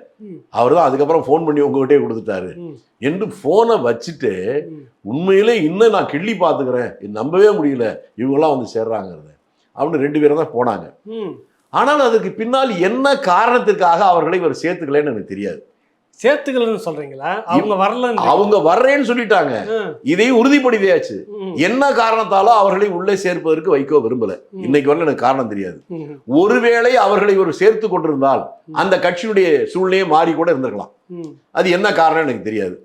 அவர் தான் அதுக்கப்புறம் ஃபோன் பண்ணி உங்ககிட்டே கொடுத்துட்டாரு. என்று ஃபோனை வச்சுட்டு உண்மையிலே இன்னும் நான் கிள்ளி பார்த்துக்கிறேன். நம்பவே முடியல. இவங்கெல்லாம் வந்து சேர்றாங்கிறது. அப்படின்னு ரெண்டு பேரும் தான் போனாங்க. ஆனால் அதுக்கு பின்னால் என்ன காரணத்திற்காக அவர்களை இவர் சேர்த்துக்கலன்னு எனக்கு தெரியாது. சேர்த்துக்கலன்னு சொல்றீங்களா? அவங்க வரலன்னு. அவங்க வர்றேன்னு சொல்லிட்டாங்க. இதையும் உறுதிப்படுத்தியாச்சு. என்ன காரணத்தாலோ அவர்களை உள்ளே சேர்ப்பதற்கு வைகோ விரும்பல. இன்னைக்கு வரல எனக்கு காரணம் தெரியாது. ஒருவேளை அவர்களை ஒரு சேர்த்து கொண்டிருந்தால் அந்த கட்சியுடைய சூழ்நிலையே மாறி கூட இருந்திருக்கலாம் அது என்ன காரணம் எனக்கு தெரியாது.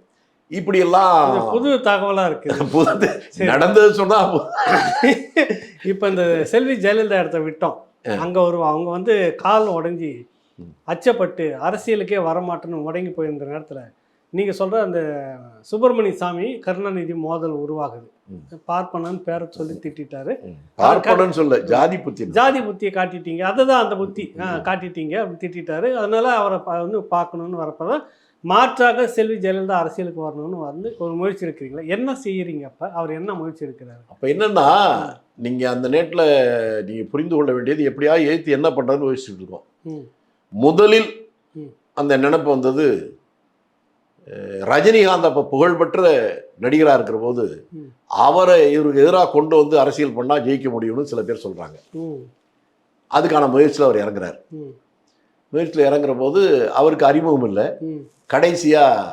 இப்படி இது எல்லாம் புது தகவலா இருக்கு புது-. நடந்தது சொன்னா இப்ப இந்த செல்வி ஜெயலலிதா இடத்த விட்டோம். அங்க ஒரு அவங்க வந்து கால் உடைஞ்சி. அச்சப்பட்டு அரசியலுக்கே வரமாட்டேன்னு முடங்கி போயிருந்த நேரத்துல நீங்க சொல்ற அந்த சுப்பிரமணிய சாமி கருணாநிதி மோதல் உருவாகுது. பார்ப்பனன் பேரை சொல்லி திட்டிட்டாரு. பார்ப்பனன்னு சொல்ல ஜாதி புத்தி ஜாதி புத்தியை காட்டிட்டீங்க. அதுதான் அந்த புத்தி. காட்டிட்டீங்க. அப்படி திட்டிட்டாரு. அதனால அவரை வந்து பார்க்கணும்னு வரப்பதான் மாற்றாக செல்வி ஜெயலலிதா அரசியலுக்கு வரணும்னு வந்து ஒரு முயற்சி எடுக்கிறீங்களா? என்ன செய்யறீங்க அப்ப? அவர் என்ன முயற்சி எடுக்கிறாரு? அப்ப என்னன்னா நீங்க அந்த நேரத்துல நீங்க புரிந்து கொள்ள வேண்டியது எப்படியா ஏத்து என்ன பண்றதுன்னு யோசிச்சுட்டு இருக்கோம். முதலில். அந்த நினைப்பு வந்தது ரஜினிகாந்த் அப்ப புகழ்பெற்ற நடிகரா இருக்கிற போது. அவரை இவருக்கு எதிராக கொண்டு வந்து அரசியல் பண்ணா ஜெயிக்க முடியும்னு சில பேர் சொல்றாங்க. ம். அதுக்கான முயற்சியில் அவர் இறங்குறார். முயற்சியில் இறங்குற போது அவருக்கு அறிமுகம் இல்லை. ம் கடைசியா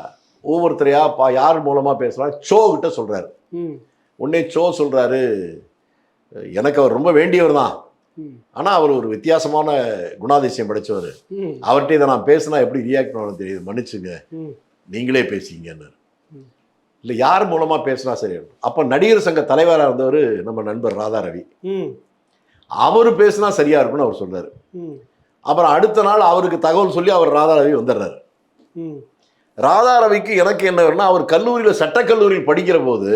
ஒவ்வொருத்தரையா பா யார் மூலமா பேசுறா? சோ கிட்ட சொல்றாரு. ம். உடனே சோ சொல்றாரு. எனக்கு அவர் ரொம்ப வேண்டியவர் தான். ம். ஆனா அவர் ஒரு வித்தியாசமான குணாதிசயம் படைச்சவர். அவர்கிட்ட இதை நான் பேசினா எப்படி ரியாக்ட் பண்ணணும் தெரியுது. மன்னிச்சுங்க. நீங்களே பேசிங்கன்னு. இல்லை யார் மூலமா பேசினா சரி. அப்ப நடிகர் சங்க தலைவராக இருந்தவர் நம்ம நண்பர் ராதா ரவி அவர் பேசினா சரியா இருக்கும்னு அவர் சொல்றாரு. ம். அப்புறம் அடுத்த நாள் அவருக்கு தகவல் சொல்லி அவர் ராதா ரவி வந்துடுறாரு. ராதா ரவிக்கு எனக்கு என்ன வரும்னா அவர் கல்லூரியில் சட்டக்கல்லூரியில் படிக்கிற போது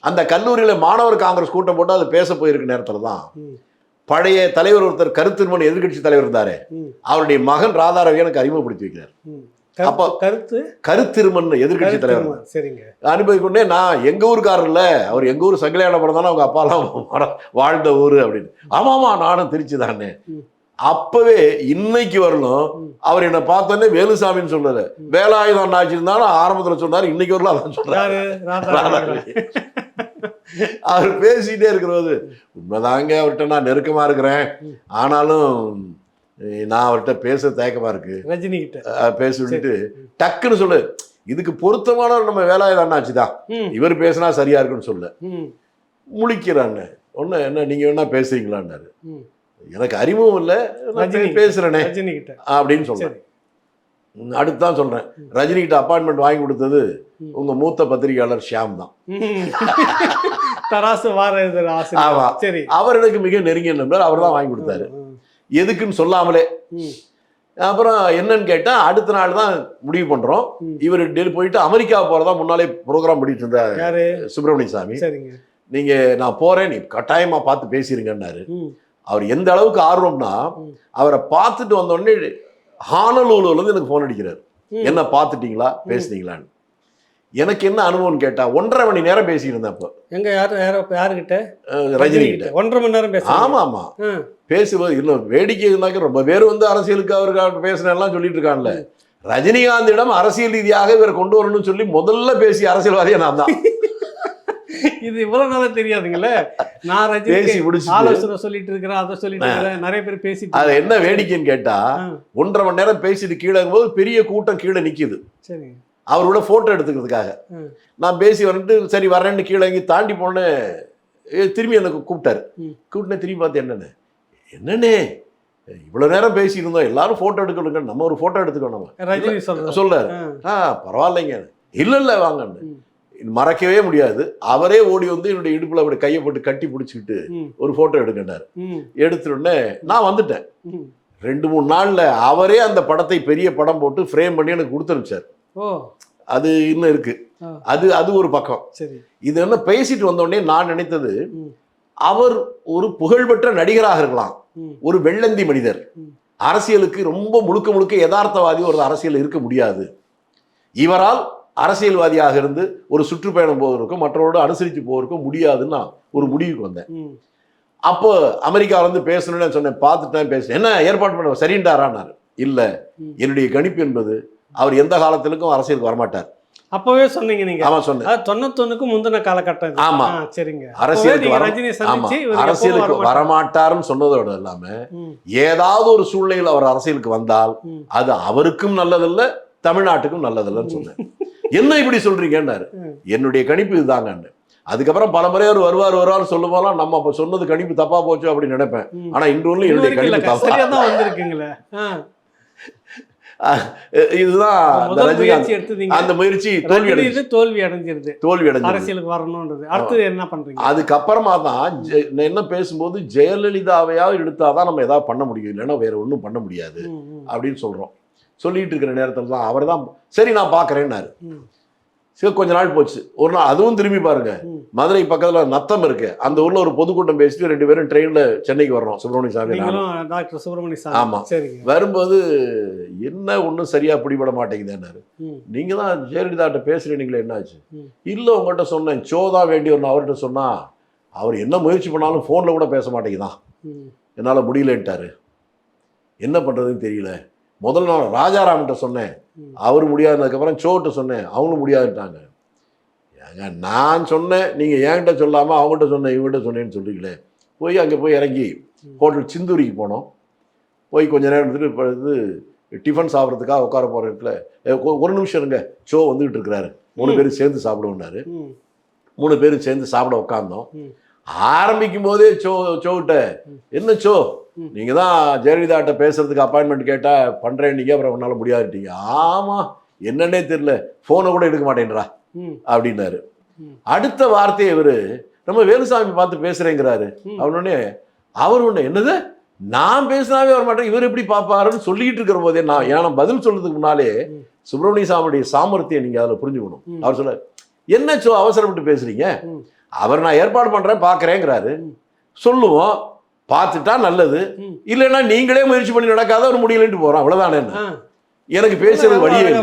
அந்த கல்லூரியில் மாணவர் காங்கிரஸ் கூட்டம் போட்டு அது பேச போயிருக்க நேரத்தில் தான் பழைய தலைவர் ஒருத்தர் கருத்திருமன் எதிர்க்கட்சி தலைவர் இருந்தாரு. அவருடைய மகன் ராதா ரவி எனக்கு அறிமுகப்படுத்தி வைக்கிறார். அப்போ- கருத்து? கருத்திருமன் எதிர்க்கட்சி கருத்து தலைவர். சரிங்க. அனுபவிக்கொண்டே நான் எங்க ஊருக்காரர் இல்ல அவர் எங்க ஊர் சங்கிலியானபுரம் தானே அவங்க அப்பாலாம் வாழ்ந்த ஊரு அப்படின்னு. ஆமாமா நானும் திருச்சி தானே. அப்பவே இன்னைக்கு வரலும் ம். அவர் என்ன பார்த்தோன்னே வேலுசாமின்னு சொல்லல வேலாயுதம் அண்ணாச்சி இருந்தாலும் ஆரம்பத்துல சொன்னாரு இன்னைக்கு வரலாம் அதான் சொல்றாரு. அவர் பேசிட்டே இருக்கிறபோது உண்மைதாங்க அவர்கிட்ட நான் நெருக்கமா இருக்கிறேன். ஆனாலும் நான் அவர்கிட்ட பேச தயக்கமா இருக்கு. ரஜினி கிட்ட பேச விட்டுட்டு டக்குன்னு சொல்லு இதுக்கு பொருத்தமானவர் நம்ம வேலாயுத அண்ணாச்சுதான் ம், இவர் பேசினா சரியா இருக்குன்னு சொல்ல. முழிக்கிறான்னு ஒண்ணு என்ன நீங்க வேணா பேசுறீங்களான்னாரு. எனக்கு அறிமுகம் இல்லை. நான் ரஜினி. பே- பேசுறேனே. ரஜினி கிட்ட. அப்படின்னு சொல்றேன். சரி. அடுத்து தான் சொல்றேன். ரஜினி கிட்ட அப்பாயின்மெண்ட் வாங்கி கொடுத்தது ம். உங்க மூத்த பத்திரிகையாளர் ஷியாம் தான். தராசு வார எழுதுற ஆமா. ஆசிரியர் சரி. அவர் எனக்கு மிக நெருங்கிய நண்பர். அவர் தான் வாங்கி கொடுத்தாரு. எதுக்குன்னு சொல்லாமலே. அப்புறம் என்னன்னு கேட்டா அடுத்த நாள் தான் முடிவு பண்றோம். ம். இவர் டெல்லி போயிட்டு அமெரிக்கா போறதா முன்னாலே ப்ரோக்ராம் பண்ணிட்டு இருந்த யாரு? சுப்பிரமணிய சாமி சரிங்க. நீங்க நான் போறேன். நீ கட்டாயமா பார்த்து பேசிருங்கன்னாரு. ம், அவர் எந்த அளவுக்கு ஆர்வம்னா. அவரை பார்த்துட்டு வந்த உடனே ஹானலூர்ல இருந்து எனக்கு ஃபோன் அடிக்கிறார். என்ன பார்த்துட்டீங்களா? பேசுனீங்களான்னு. எனக்கு என்ன அனுபவம்னு கேட்டா ஒன்றரை மணி நேரம் பேசிட்டு இருந்தேன் அப்போ. எங்க யாரு யாரு யாருகிட்ட? அஹ், ரஜினி கிட்ட ஒன்றரை மணி நேரம் பேச ஆமா ஆமா. பேசுவது இன்னும் வேடிக்கை இருந்தாக்க ரொம்ப பேர் வந்து அரசியலுக்கு அவருக்கு பேசினெல்லாம் சொல்லிட்டு இருக்கான்ல. ரஜினிகாந்திடம் அரசியல் ரீதியாக இவரை கொண்டு வரணும்னு சொல்லி முதல்ல பேசிய அரசியல்வாதியா நான் தான். இது இவ்வளவு நாளா தெரியாதுங்கல்ல நான் ரஜினி பேசி ஆலோசனை சொல்லிட்டு இருக்கிறேன் அதை சொல்லிட்டு இருக்கிறேன். நிறைய பேர் பேசிட்டு அது என்ன வேடிக்கைன்னு கேட்டா ஒன்றரை மணி நேரம் பேசிட்டு கீழே போது பெரிய கூட்டம் கீழே நிக்குது. சரி. அவரோட போட்டோ எடுத்துக்கிறதுக்காக. நான் பேசி வந்துட்டு சரி வரேன்னு கீழே இறங்கி தாண்டி போனேன் திரும்பி எனக்கு கூப்பிட்டாரு. கூப்பிட்டேன் திரும்பி பார்த்து என்னண்ணே என்னண்ணே இவ்வளவு நேரம் பேசிட்டு இருந்தோம் எல்லாரும் போட்டோ எடுக்கணுங்க. நம்ம ஒரு போட்டோ எடுத்துக்கணும் நம்ம. சொல்றாரு. ஆ, பரவாயில்லைங்க. இல்ல இல்ல வாங்கன்னு. மறக்கவே முடியாது. அவரே ஓடி வந்து என்னுடைய இடுப்புல அப்படி கையை போட்டு கட்டி பிடிச்சிக்கிட்டு ஒரு போட்டோ எடுக்கண்டாரு ம், எடுத்த உடனே நான் வந்துட்டேன். ரெண்டு மூணு நாள்ல அவரே அந்த படத்தை பெரிய படம் போட்டு ஃப்ரேம் பண்ணி எனக்கு கொடுத்துருச்சார். அது இன்னும் இருக்கு. அது அது ஒரு பக்கம். சரி. இது என்ன பேசிட்டு வந்த உடனே நான் நினைத்தது. அவர் ஒரு புகழ்பெற்ற நடிகராக இருக்கலாம். ஒரு வெள்ளந்தி மனிதர். அரசியலுக்கு ரொம்ப முழுக்க முழுக்க யதார்த்தவாதி ஒரு அரசியல் இருக்க முடியாது. இவரால் அரசியல்வாதியாக இருந்து ஒரு சுற்றுப்பயணம் போவதற்கும் மற்றவரோடு அனுசரித்து போவதற்கும் முடியாதுன்னு நான் ஒரு முடிவுக்கு வந்தேன். அப்போ அமெரிக்கால இருந்து பேசணும்னு சொன்னேன் பார்த்துட்டேன் பேசுனேன் என்ன ஏற்பாடு பண்ண சரிண்டாரான்னாரு இல்ல. என்னுடைய கணிப்பு என்பது அவர் எந்த காலத்திலுக்கும் அரசியலுக்கு வரமாட்டார். அப்பவே சொன்னீங்க நீங்க. ஆமா சொன்னேன். தொண்ணூத்தொன்னுக்கு முந்தின காலகட்டம். ஆமா. சரிங்க. அரசியலுக்கு அரசியலுக்கு வரமாட்டார். வரமாட்டாருன்னு சொன்னதோட இல்லாம ஏதாவது ஒரு சூழ்நிலையில் அவர் அரசியலுக்கு வந்தால். அது அவருக்கும் நல்லதல்ல தமிழ்நாட்டுக்கும் நல்லதல்லன்னு சொன்னேன். என்ன இப்படி சொல்றீங்கன்னாரு. என்னுடைய கணிப்பு இதுதாங்கன்னு. அதுக்கப்புறம் பல முறை அவர் வருவார் வருவார் சொல்லும் போதெல்லாம் நம்ம அப்ப சொன்னது கணிப்பு தப்பா போச்சு அப்படின்னு நினைப்பேன். ஆனா இன்றொன்னு இன்னும் என்னுடைய கணிப்பு தப்பா. வந்திருக்குங்களே. இதுதான் அந்த முயற்சி தோல்வி அடைஞ்சு தோல்வி அடைஞ்சிருது. தோல்வி அடைஞ்சது அரசியலுக்கு வரணும்ன்றது. அடுத்தது என்ன பண்றீங்க? அதுக்கப்புறமா தான் என்ன பேசும்போது ஜெயலலிதாவையாவது எடுத்தாதான் நம்ம ஏதாவது பண்ண முடியும். இல்லைன்னா வேற ஒன்றும் பண்ண முடியாது. அப்படின்னு சொல்றோம். சொல்லிட்டு இருக்கிற நேரத்தில் தான் அவர் தான் சரி நான் பார்க்கறேன்னாரு. சரி கொஞ்ச நாள் போச்சு. ஒரு நாள் அதுவும் திரும்பி பாருங்க. மதுரை பக்கத்துல நத்தம் இருக்கு. அந்த ஊர்ல ஒரு பொதுக்கூட்டம் பேசிட்டு ரெண்டு பேரும் ட்ரெயின்ல சென்னைக்கு வர்றோம் சுப்பிரமணிய சாமி டாக்டர் சுப்பிரமணிய ஆமா. சாமி சரிங்க. வரும்போது என்ன ஒன்றும் சரியா பிடிபட மாட்டேங்குதுன்னாரு. நீங்க தான் ஜெயலலிதாட்ட பேசுறீங்களே என்னாச்சு. இல்ல உங்கள்கிட்ட சொன்னேன். சோ தான் வேண்டி ஒன்று அவர்கிட்ட சொன்னா அவர் என்ன முயற்சி பண்ணாலும் ஃபோன்ல கூட பேச மாட்டேங்குதான். என்னால முடியலன்ட்டாரு. என்ன பண்றதுன்னு தெரியல. முதல் நாள் ராஜாராம்கிட்ட சொன்னேன். அவர் முடியாதுனதுக்கப்புறம் சோட்ட சொன்னேன் அவங்களும் முடியாதுட்டாங்க ஏங்க நான் சொன்னேன் நீங்க என்கிட்ட சொல்லாம அவங்ககிட்ட சொன்னேன் இவங்ககிட்ட சொன்னேன்னு சொல்றீங்களே போய் அங்கே போய் இறங்கி. ஹோட்டல் சிந்தூரிக்கு போனோம் போய் கொஞ்ச நேரம் எடுத்துட்டு இப்போ இது டிஃபன் சாப்பிட்றதுக்காக உட்கார போகிற இடத்துல "ஏ, ஒ- ஒரு நிமிஷம் இருங்க சோ வந்துகிட்டு இருக்கிறாரு மூணு. பேரும் சேர்ந்து சாப்பிடுவோம்னாரு மூணு பேரும் சேர்ந்து சாப்பிட உட்காந்தோம். ஆரம்பிக்கும் போதே சோ சோகிட்ட. என்ன சோ. நீங்க தான் ஜெயலலிதாட்ட பேசுறதுக்கு அப்பாயின்மெண்ட் கேட்டா பண்றேன் நீங்க அப்புறம் உன்னால முடியாதுட்டீங்க ஆமா என்னன்னே தெரியல போனை கூட எடுக்க மாட்டேன்றா அப்படின்னாரு. அடுத்த வார்த்தையை இவரு நம்ம வேலுசாமி பார்த்து பேசுறேங்கிறாரு. அவனோடனே அவர் ஒண்ணு என்னது நான் பேசினாவே வர மாட்டேன் இவர் எப்படி பார்ப்பாருன்னு சொல்லிட்டு இருக்கிற போதே நான் ஏன்னா பதில் சொல்றதுக்கு முன்னாலே. சுப்பிரமணிய சாமியுடைய சாமர்த்தியம் நீங்க அதுல புரிஞ்சுக்கணும். அவர் சொல்ல என்ன சோ அவசரப்பட்டு பேசுறீங்க. அவர் நான் ஏற்பாடு பண்றேன் பாக்குறேங்கிறாரு. சொல்லுவோம் பார்த்துட்டா நல்லது. இல்லைன்னா நீங்களே முயற்சி பண்ணி நடக்காத ஒரு முடியலன்ட்டு போறோம். அவ்வளவுதானே என்ன? ஆ. எனக்கு பேசுறது வழியே இல்லை.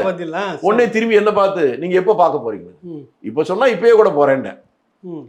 உடனே திரும்பி என்ன பார்த்து நீங்க எப்போ பார்க்க போறீங்க? இப்போ சொன்னா இப்பயே கூட ம்,